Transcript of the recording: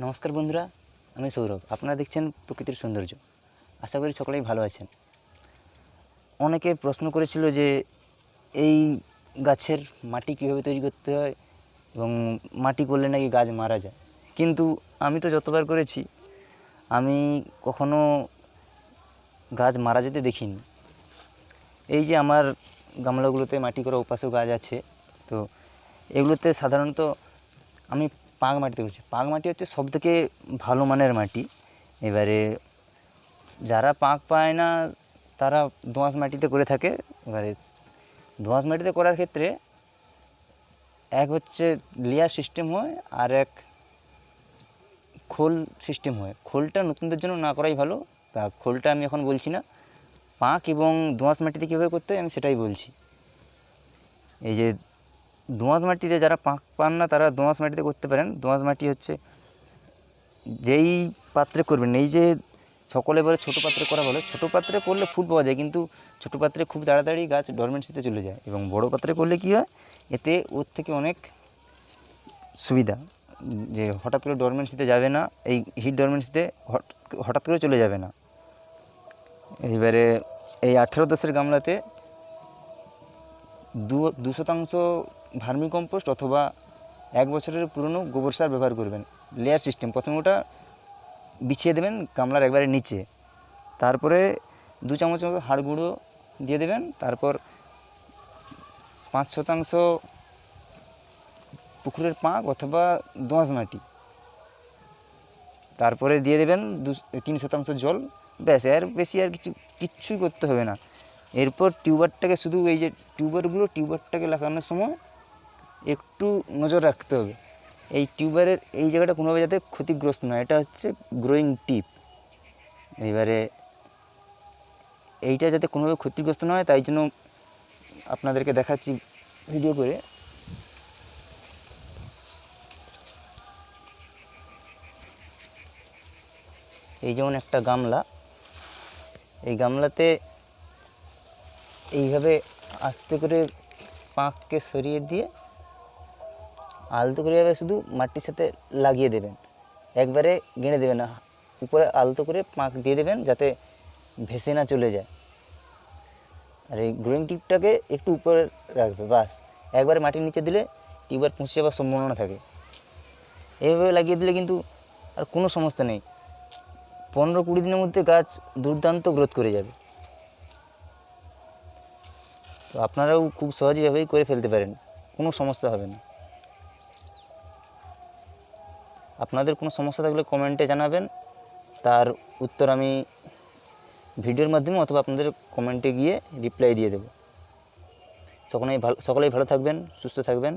নমস্কার বন্ধুরা, আমি সৌরভ। আপনারা দেখছেন প্রকৃতির সৌন্দর্য। আশা করি সকলেই ভালো আছেন। অনেকে প্রশ্ন করেছিল যে এই গাছের মাটি কীভাবে তৈরি করতে হয় এবং মাটি করলে নাকি গাছ মারা যায়। কিন্তু আমি তো যতবার করেছি, আমি কখনো গাছ মারা যেতে দেখিনি। এই যে আমার গামলাগুলোতে মাটি করা উপাসও গাছ আছে, তো এগুলোতে সাধারণত আমি পাঁক মাটিতে করছি পাক মাটি হচ্ছে সবথেকে ভালো মানের মাটি। এবারে যারা পাঁক পায় না, তারা দোঁয়াশ মাটিতে করে থাকে। এবারে দোঁয়াশ মাটিতে করার ক্ষেত্রে এক হচ্ছে লেয়ার সিস্টেম হয় আর এক খোল সিস্টেম হয়। খোলটা নতুনদের জন্য না করাই ভালো। তা খোলটা আমি এখন বলছি না। পাঁক এবং দোঁয়াশ মাটিতে কীভাবে করতে হয় আমি সেটাই বলছি। এই যে দোঁয়াশ মাটিতে যারা পাঁক পান না, তারা দোঁয়াশ মাটিতে করতে পারেন। দোঁয়াশ মাটি হচ্ছে যেই পাত্রে করবেন, এই যে সকলে বলে ছোটো পাত্রে করা ভালো, ছোটো পাত্রে করলে ফুল পাওয়া যায়, কিন্তু ছোটো পাত্রে খুব তাড়াতাড়ি গাছ ডরমেন্সিতে চলে যায় এবং বড় পাত্রে করলে কী হয়, এতে ওর থেকে অনেক সুবিধা, যে হঠাৎ করে ডরমেন্সিতে যাবে না, এই হিট ডরমেন্সিতে হঠাৎ করে চলে যাবে না। এইবারে এই আঠেরো দশের গামলাতে দু শতাংশ ভার্মি কম্পোস্ট অথবা এক বছরের পুরনো গোবর সার ব্যবহার করবেন। লেয়ার সিস্টেম প্রথমে ওটা বিছিয়ে দেবেন গামলার একবারে নিচে। তারপরে দু চামচ মতো হাড় গুঁড়ো দিয়ে দেবেন। তারপর পাঁচ শতাংশ পুকুরের পাঁক অথবা দোঁয়াশ মাটি। তারপরে দিয়ে দেবেন দু, তিন শতাংশ জল। ব্যাস, আর বেশি আর কিছু, কিচ্ছুই করতে হবে না। এরপর টিউবারটাকে শুধু এই যে টিউবারগুলো, টিউবারটাকে লাগানোর সময় একটু নজর রাখতে হবে। এই টিউবারের, এই জায়গাটা কোনোভাবে যাতে ক্ষতিগ্রস্ত নয় এটা হচ্ছে গ্রোয়িং টিপ এবারে এইটা যাতে কোনোভাবে ক্ষতিগ্রস্ত না হয়, তাই জন্য আপনাদেরকে দেখাচ্ছি ভিডিও করে। এই যেমন একটা গামলা। এই গামলাতে এইভাবে আস্তে করে পাঁককে সরিয়ে দিয়ে আলতো করে এভাবে শুধু মাটির সাথে লাগিয়ে দেবেন। একবারে গেঁড়ে দেবেন না, উপরে আলতো করে পাঁক দিয়ে দেবেন যাতে ভেসে না চলে যায়। আর এই গ্রোয়িং টিপটাকে একটু উপরে রাখবে, বাস। একবারে মাটির নিচে দিলে টিউবার পৌঁছে যাওয়ার সম্ভাবনা থাকে। এইভাবে লাগিয়ে দিলে কিন্তু আর কোনো সমস্যা নেই। পনেরো কুড়ি দিনের মধ্যে গাছ দুর্দান্ত গ্রোথ করে যাবে। তো আপনারাও খুব সহজেভাবেই করে ফেলতে পারেন, কোনো সমস্যা হবে না। আপনাদের কোনো সমস্যা থাকলে কমেন্টে জানাবেন। তার উত্তর আমি ভিডিওর মাধ্যমে অথবা আপনাদের কমেন্টে গিয়ে রিপ্লাই দিয়ে দেব। সকলেই ভালো সকলেই ভালো থাকবেন, সুস্থ থাকবেন।